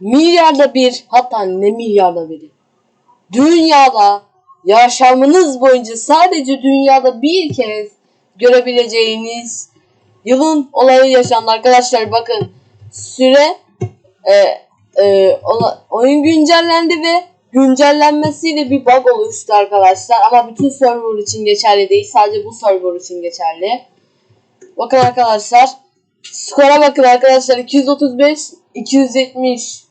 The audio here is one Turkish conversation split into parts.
milyarda bir hatta ne milyarda biri. Dünyada yaşamınız boyunca sadece dünyada bir kez görebileceğiniz yılın olayı yaşandı. Arkadaşlar bakın süre e, e, oyun güncellendi ve güncellenmesiyle bir bug oluştu arkadaşlar. Ama bütün server için geçerli değil sadece bu server için geçerli. Bakın arkadaşlar skora bakın arkadaşlar 235 270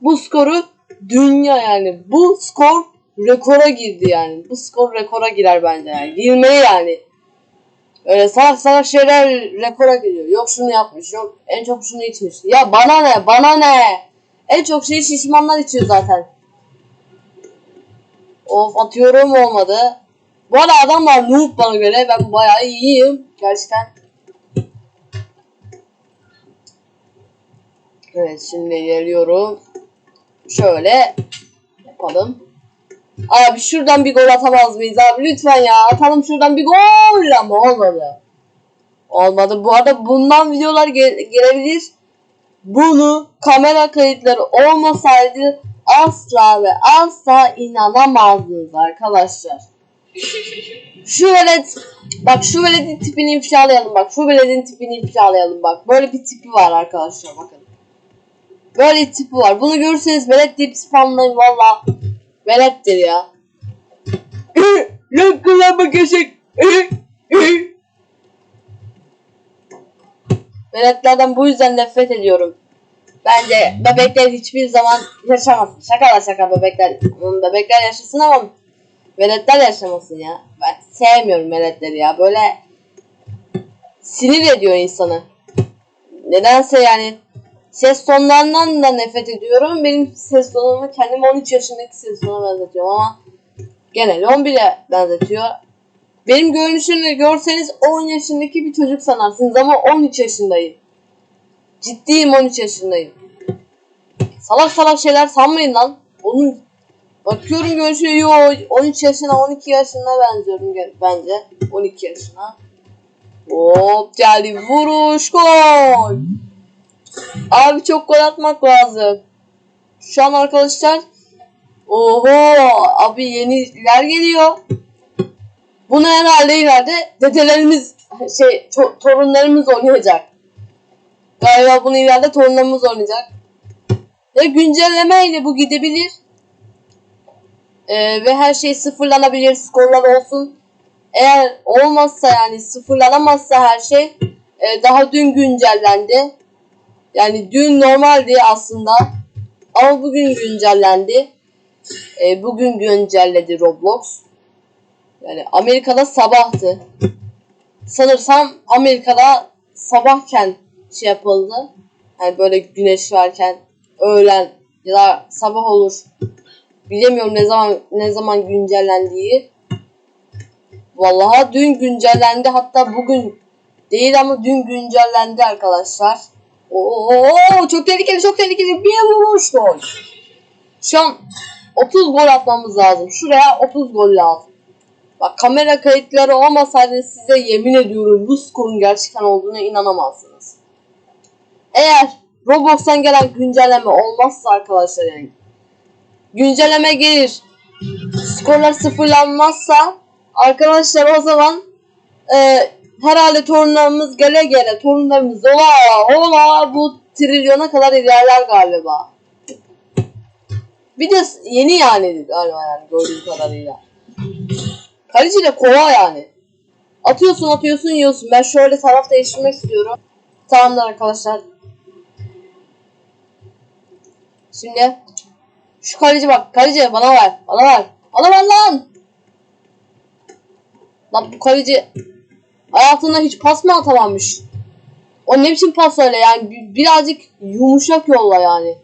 bu skoru dünya yani bu skor rekora girdi yani bu skor rekora girer bence yani girmeli yani Öyle salak salak şeyler rekora giriyor. Yok şunu yapmış, yok en çok şunu içmiş. Ya bana ne, bana ne? En çok şey şişmanlar içiyor zaten. Of atıyorum olmadı. Bu arada adamlar noob bana göre. Ben bayağı iyiyim. Gerçekten. Evet şimdi geliyorum. Şöyle yapalım. Abi şuradan bir gol atamaz mıyız abi? Lütfen ya atalım şuradan bir gol ama olmadı. Olmadı. Bu arada bundan videolar gel- gelebilir. Bunu kamera kayıtları olmasaydı asla ve asla inanamazdınız arkadaşlar. Şu velet bak şu veledin tipini ifşalayalım bak. Şu veledin tipini ifşalayalım bak. Böyle bir tipi var arkadaşlar bakın. Böyle tipi var. Bunu görürseniz velet deyip spamlayın valla. Velettir ya. Lan kulağıma kaşık. Veletlerden bu yüzden nefret ediyorum. Bence bebekler hiçbir zaman yaşamasın. Şaka la şaka bebekler. Bebekler yaşasın ama veletler yaşamasın ya. Ben sevmiyorum veletleri ya. Böyle sinir ediyor insanı. Nedense yani ses tonlarından da nefret ediyorum. Benim ses tonumu kendim 13 yaşındaki ses tonuna benzetiyorum ama genel 11'e benzetiyor. Benim görünüşümü görseniz 10 yaşındaki bir çocuk sanarsınız ama 13 yaşındayım. Ciddiyim 13 yaşındayım. Salak salak şeyler sanmayın lan. Onun bakıyorum görünüşü yo 13 yaşına 12 yaşına benziyorum bence. 12 yaşına. Hop geldi vuruş gol. Abi çok gol atmak lazım. Şu an arkadaşlar Oho abi yeniler geliyor. Bunu herhalde ileride dedelerimiz şey to- torunlarımız oynayacak. Galiba bunu ileride torunlarımız oynayacak. Ve güncellemeyle bu gidebilir. Ee, ve her şey sıfırlanabilir. Skorlar olsun. Eğer olmazsa yani sıfırlanamazsa her şey e, daha dün güncellendi. Yani dün normaldi aslında. Ama bugün güncellendi. E, bugün güncelledi Roblox. Yani Amerika'da sabahtı. Sanırsam Amerika'da sabahken şey yapıldı. Yani böyle güneş varken öğlen ya da sabah olur. Bilemiyorum ne zaman ne zaman güncellendiği. Vallahi dün güncellendi hatta bugün değil ama dün güncellendi arkadaşlar. Oo çok tehlikeli çok tehlikeli bir vuruş gol. Şu an 30 gol atmamız lazım. Şuraya 30 gol lazım. Bak kamera kayıtları olmasaydı size yemin ediyorum bu skorun gerçekten olduğuna inanamazsınız. Eğer Roblox'tan gelen güncelleme olmazsa arkadaşlar yani güncelleme gelir skorlar sıfırlanmazsa arkadaşlar o zaman e, herhalde torunlarımız gele gele torunlarımız ola ola bu trilyona kadar ilerler galiba. Bir de yeni yani galiba yani gördüğüm kadarıyla. Kaleci de kova yani. Atıyorsun atıyorsun yiyorsun. Ben şöyle taraf değiştirmek istiyorum. Tamamdır arkadaşlar. Şimdi şu kaleci bak. Kaleci bana ver. Bana ver. Bana ver lan. Lan bu kaleci hayatında hiç pas mı atamamış? O ne biçim pas öyle yani? Bi- birazcık yumuşak yolla yani.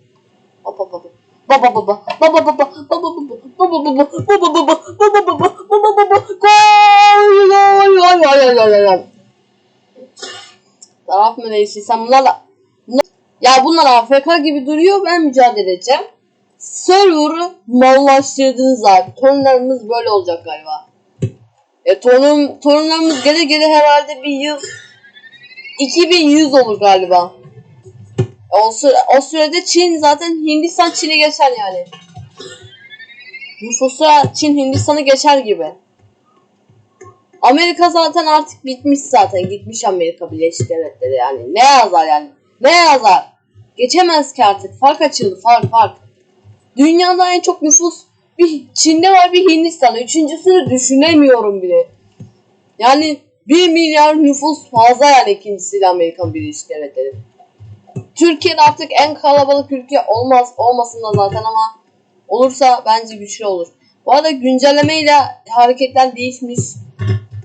Hop hop hop. Baba baba baba baba baba baba baba baba baba baba baba baba baba baba gol! Gol! Gol! Gol! Gol! Gol! Taraf mı değişti? Sen bunlarla ya bunlar AFK gibi duruyor. Ben mücadele edeceğim. Server'ı mallaştırdınız abi. Torunlarımız böyle olacak galiba. E torun, torunlarımız gele gele herhalde bir yıl 2100 olur galiba. O, süre, o sürede Çin zaten Hindistan Çin'i geçer yani. Nüfusu Çin Hindistan'ı geçer gibi. Amerika zaten artık bitmiş zaten. Gitmiş Amerika Birleşik Devletleri yani. Ne yazar yani? Ne yazar? Geçemez ki artık. Fark açıldı. Fark fark. Dünyada en çok nüfus bir Çin'de var bir Hindistan. Üçüncüsünü düşünemiyorum bile. Yani 1 milyar nüfus fazla yani ikincisiyle Amerikan Birleşik Devletleri. Türkiye'de artık en kalabalık ülke olmaz olmasın da zaten ama olursa bence güçlü olur. Bu arada güncellemeyle hareketler değişmiş.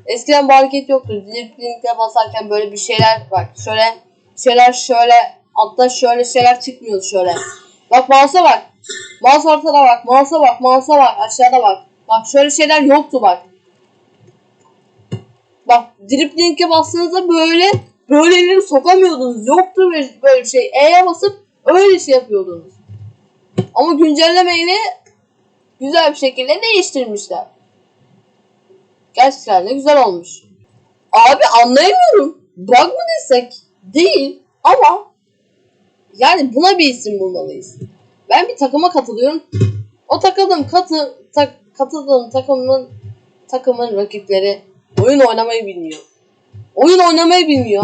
Eskiden bu hareket yoktu. Link'e basarken böyle bir şeyler bak şöyle şeyler şöyle altta şöyle şeyler çıkmıyordu şöyle. Bak mouse'a bak. Mouse ortada bak. Mouse'a bak. Mouse'a bak. Aşağıda bak. Bak şöyle şeyler yoktu bak. Bak drip link'e bastığınızda böyle böyleleri sokamıyordunuz. Yoktu böyle böyle bir şey. E'ye basıp öyle şey yapıyordunuz. Ama güncellemeyle güzel bir şekilde değiştirmişler. Gerçekten de güzel olmuş. Abi anlayamıyorum. Bug mı desek? Değil. Ama yani buna bir isim bulmalıyız. Ben bir takıma katılıyorum. O takıldığım katı tak, katıldığım takımın takımın rakipleri oyun oynamayı bilmiyor. Oyun oynamayı bilmiyor.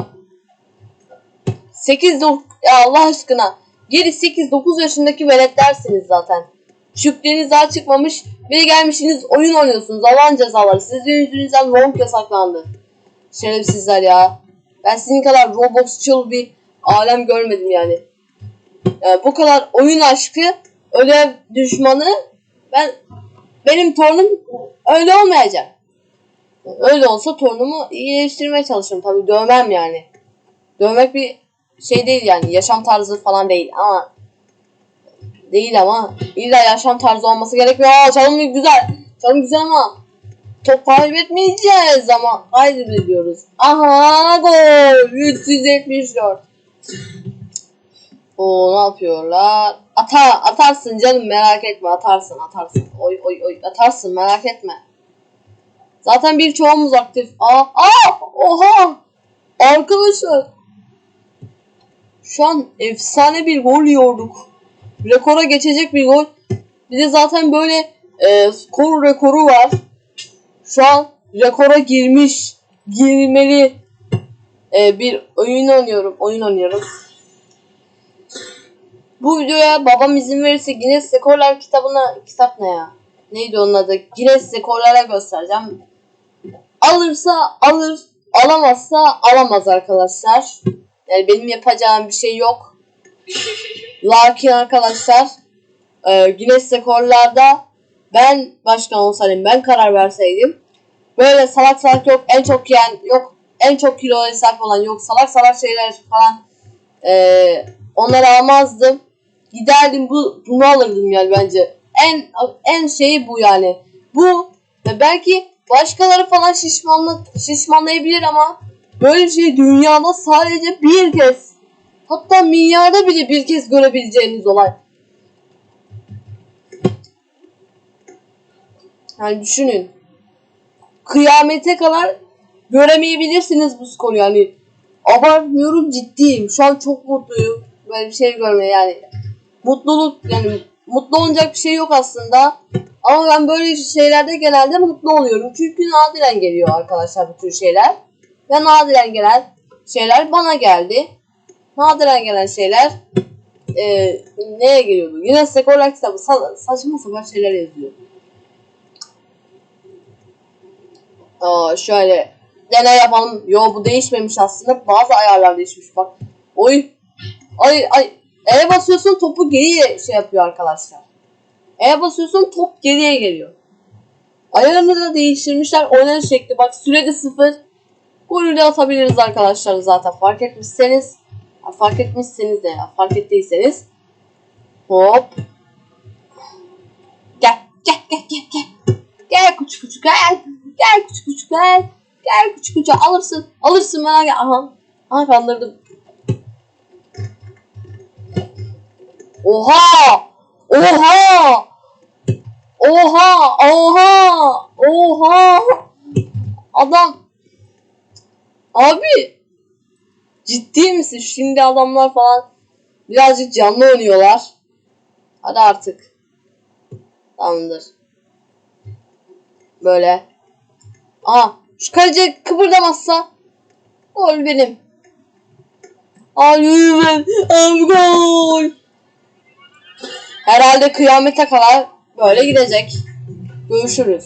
8 ya Allah aşkına. Geri 8-9 yaşındaki veletlersiniz zaten. Şükreniz daha çıkmamış. Bir gelmişsiniz oyun oynuyorsunuz. Allah'ın cezaları. Sizin yüzünüzden long yasaklandı. Şerefsizler ya. Ben sizin kadar Robloxçul bir alem görmedim yani. Yani. Bu kadar oyun aşkı, ödev düşmanı ben benim torunum öyle olmayacak. Öyle olsa torunumu iyileştirmeye çalışırım. Tabii dövmem yani. Dövmek bir şey değil yani. Yaşam tarzı falan değil ama değil ama illa yaşam tarzı olması gerekmiyor. Aa, çalım güzel. Çalım güzel ama top kaybetmeyeceğiz ama kaybediyoruz. Aha gol 374. O ne yapıyorlar? Ata atarsın canım merak etme atarsın atarsın. Oy oy oy atarsın merak etme. Zaten birçoğumuz aktif. Aa, aa, oha! Arkadaşlar. Şu an efsane bir gol yiyorduk. Rekora geçecek bir gol. Bir de zaten böyle e, skor rekoru var. Şu an rekora girmiş, girmeli e, bir oyun oynuyorum. Oyun oynuyorum. Bu videoya babam izin verirse Guinness Rekorlar kitabına kitap ne ya? Neydi onun adı? Guinness Rekorlara göstereceğim. Alırsa alır, alamazsa alamaz arkadaşlar. Yani benim yapacağım bir şey yok. Lakin arkadaşlar e, Guinness Rekorlarda ben başkan olsaydım ben karar verseydim böyle salak salak yok en çok yiyen yok en çok kilo hesap olan yok salak salak şeyler falan e, onları almazdım giderdim bu bunu alırdım yani bence en en şeyi bu yani bu ve belki başkaları falan şişmanla, şişmanlayabilir ama böyle şey dünyada sadece bir kez hatta milyarda bile bir kez görebileceğiniz olay. Yani düşünün. Kıyamete kadar göremeyebilirsiniz bu skoru yani. Abartmıyorum ciddiyim. Şu an çok mutluyum. Böyle bir şey görmeye yani. Mutluluk yani mutlu olacak bir şey yok aslında. Ama ben böyle şeylerde genelde mutlu oluyorum. Çünkü nadiren geliyor arkadaşlar bu tür şeyler. Ve nadiren gelen şeyler bana geldi. Nadiren gelen şeyler e, neye geliyordu? Yine Sekolar kitabı sa saçma sapan şeyler yazıyor. Aa, şöyle deney yapalım. Yo bu değişmemiş aslında. Bazı ayarlar değişmiş bak. Oy. Ay ay. E'ye basıyorsun topu geriye şey yapıyor arkadaşlar. E'ye basıyorsun top geriye geliyor. Ayarını da değiştirmişler. Oynanış şekli bak sürede sıfır. Golü de atabiliriz arkadaşlar zaten. Fark etmişseniz fark etmişseniz de ya fark ettiyseniz hop gel gel gel gel gel gel küçük küçük gel gel küçük küçük gel gel küçük küçük alırsın alırsın merak etme aha aha kandırdım oha oha oha oha oha adam Abi ciddi misin? Şimdi adamlar falan Birazcık canlı oynuyorlar. Hadi artık. Tamamdır. Böyle. Aha şu kaleci kıpırdamazsa gol benim. Aa lütfen. Abi gol. Herhalde kıyamete kadar böyle gidecek. Görüşürüz.